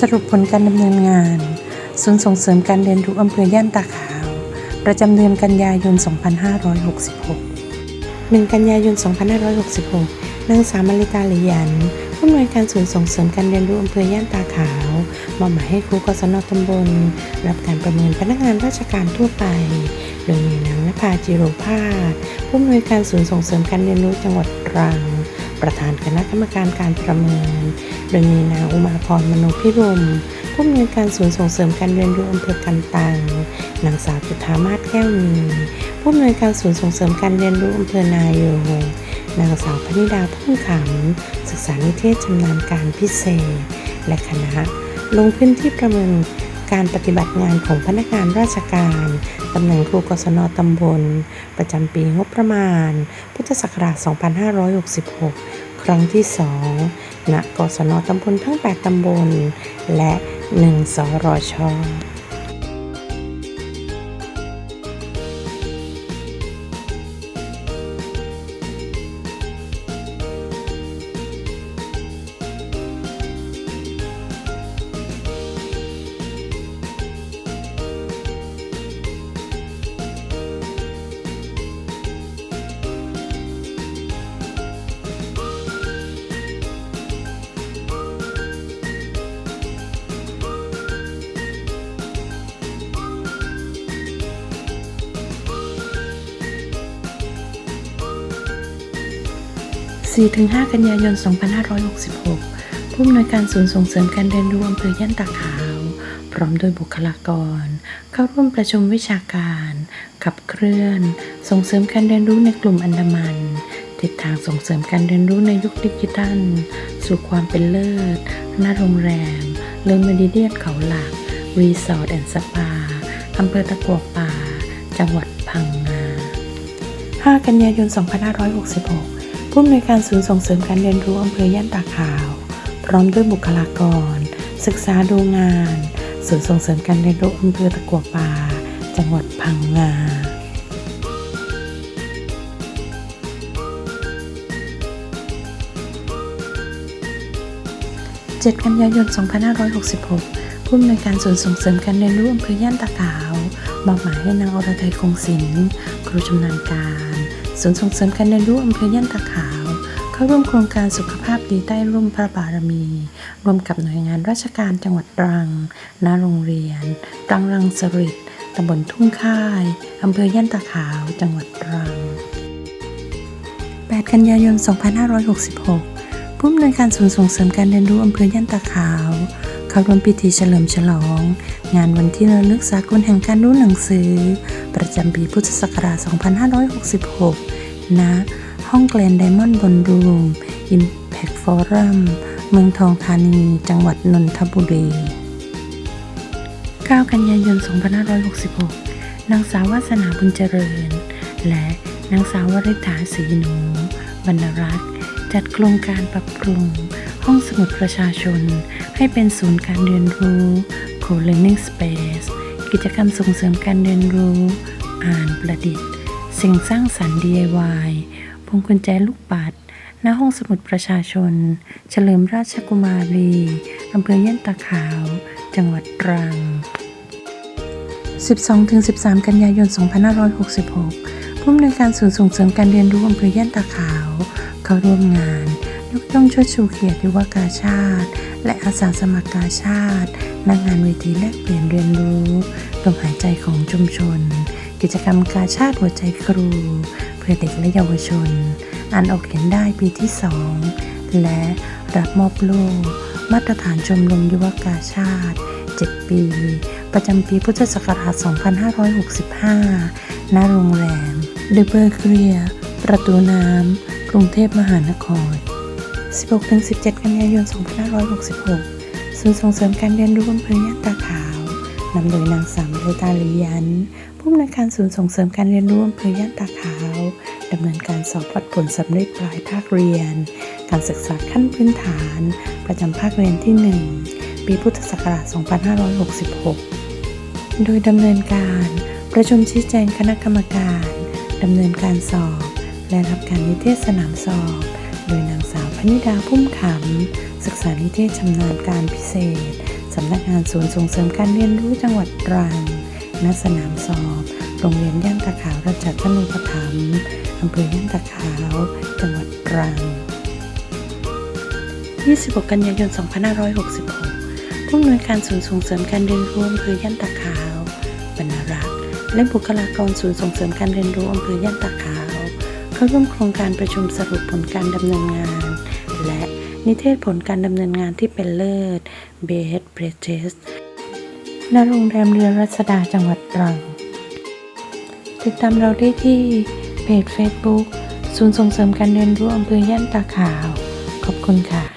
สรุปผลการดำเนินงานศูนย์ส่งเสริมการเรียนรู้อำเภอย่านตาขาว ประจำเดือนกันยายน 2566 1 กันยายน 2566 นางสาวมาริตาหลียันผู้อำนวยการศูนย์ส่งเสริมการเรียนรู้อำเภอย่านตาขาวมอบหมายให้ครูกศนตำบล รับการประเมินพนักงานราชการทั่วไป โดยมีนางนภาจิโรภาสผู้อำนวยการศูนย์ส่งเสริมการเรียนรู้จังหวัดตรัง ประธานคณะกรรมการการประเมิน โดยมีนางอุมาพรมโนพิรมผู้อำนวยการศูนย์ส่งเสริมการเรียนรู้อำเภอกันตังนางสาวจุธามาศแก้วมีผู้อำนวยการศูนย์ส่งเสริมการเรียนรู้อำเภอนายงนางสาวพนิดาพุ่งขำศึกษานิเทศชำนาญการพิเศษ และคณะ ลงพื้นที่ประเมินการปฏิบัติงานของพนักงานราชการ ตำแหน่งครูกศนตำบล ประจำปีงบประมาณ ธศักราช 2566 ครั้งที่2ณกศนตำบลทั้ง 8 ตำบล และ 1สรช 4-5 กันยายน 2566 ผู้อำนวยการศูนย์ส่งเสริมการเรียนรู้อำเภอย่านตาขาว พร้อมโดยบุคลากร เข้าร่วมประชุมวิชาการ ขับเคลื่อน ส่งเสริมการเรียนรู้ในกลุ่มอันดามันทิศทางส่งเสริมการเรียนรู้ในยุคดิจิทัล สู่ความเป็นเลิศหน้าโรงแรมเลอเมดิเดียนเขาหลัก รีสอร์ทแอนด์สปาอำเภอตะกัวป่า จังหวัดพังงา 5 กันยายน 2566 ผู้อำนวยการศูนย์ส่งเสริมการเรียนรู้อำเภอย่านตาขาว พร้อมด้วยบุคลากร ศึกษาดูงาน ศูนย์ส่งเสริมการเรียนรู้อำเภอตะกัวป่า จังหวัดพังงา7กันยายน 2566 ผู้อำนวยการศูนย์ส่งเสริมการเรียนรู้อำเภอย่านตาขาวมอบหมายให้นางอรไทยคงศิลป์ครูชำนาญการ ศูนย์ส่งเสริมการเรียนรู้อำเภอย่านตาขาว เข้าร่วมโครงการสุขภาพดีใต้ร่มพระบารมี ร่วมกับหน่วยงานราชการจังหวัดตรังณโรงเรียนตรังรังสฤษตำบลทุ่งค่ายอำเภอย่านตาขาว จังหวัดตรัง 8 กันยายน 2566 ผู้อำนวยการศูนย์ส่งเสริมการเรียนรู้อำเภอย่านตาขาว เข้าร่วมพิธีเฉลิมฉลอง งานวันที่ระลึกสากลแห่งการรู้หนังสือ ประจำปีพุทธศักราช 2566 ณ ห้องแกลนไดมอนด์บนรูมอิมแพคฟอรัมเมืองทองธานี จังหวัดนนทบุรี 9 กันยายน 2566 นางสาววาสนาบุญเจริญ และนางสาววริษฐาศรีหนู บรรณรัตน์จัดโครงการปรับปรุง ห้องสมุดประชาชน ให้เป็นศูนย์การเรียนรู้ Co-learning Space กิจกรรมส่งเสริมการเรียนรู้ อ่านประดิษฐ์ สิ่งสร้างสรรค์ DIY พวงกุญแจลูกปัด ณ ห้องสมุดประชาชน เฉลิมราชกุมารีอำเภอย่านตาขาว จังหวัดตรัง 12-13 กันยายน 2566ผู้อำนวยการศูนย์ส่งเสริมการเรียนรู้อำเภอย่านตาขาว เข้าร่วมงาน ยกย่องเชิดชูเกียรติยุวกาชาติ และอาสาสมัครกาชาติณงานเวทีแลกเปลี่ยนเรียนรู้ลมหายใจของชุมชน กิจกรรมกาชาติหัวใจครู เพื่อเด็กและเยาวชนอ่านออกเขียนได้ปีที่2และรับมอบโล่มาตรฐานชมรมยุวกาชาติ 7 ปี ประจำปีพุทธศักราช 2565 ณ โรงแรมเดเบอร์เคลีย ประตูน้ำ กรุงเทพมหานคร 16-17 กันยายน 2566 ศูนย์ส่งเสริมการเรียนรู้อำเภอย่านตาขาว นำโดยนางสาวเลตาลียัน ผู้อำนวยการศูนย์ส่งเสริมการเรียนรู้อำเภอย่านตาขาว ดำเนินการสอบวัดผลสำเร็จปลายภาคเรียน การศึกษาขั้นพื้นฐาน ประจำภาคเรียนที่ 1 ปีพุทธศักราช 2566 โดยดำเนินการประชุมชี้แจงคณะกรรมการดำเนินการสอบ และรับการนิเทศสนามสอบ โดยนางสาว พนิดาพุ่มขำศึกษานิเทศชำนาญการพิเศษ สำนักงานศูนย์ส่งเสริมการเรียนรู้จังหวัดตรังณสนามสอบ โรงเรียนย่านตาขาวราชธนูปถัมภ์อำเภอย่านตาขาว จังหวัดตรัง 26 กันยายน 2566 ผู้อำนวยการศูนย์ส่งเสริมการเรียนรู้อำเภอย่านตาขาว บรรณรักษ์ และบุคลากรศูนย์ส่งเสริมการเรียนรู้อำเภอย่านตาขาว เข้าร่วมโครงการประชุมสรุปผลการดำเนินงาน และนิเทศผลการดำเนินงานที่เป็นเลิศ Best Practice ณโรงแรมเรือรัศดาจังหวัดตรัง ติดตามเราได้ที่เพจ Facebook ศูนย์ส่งเสริมการเรียนรู้อำเภอย่านตาขาว ขอบคุณค่ะ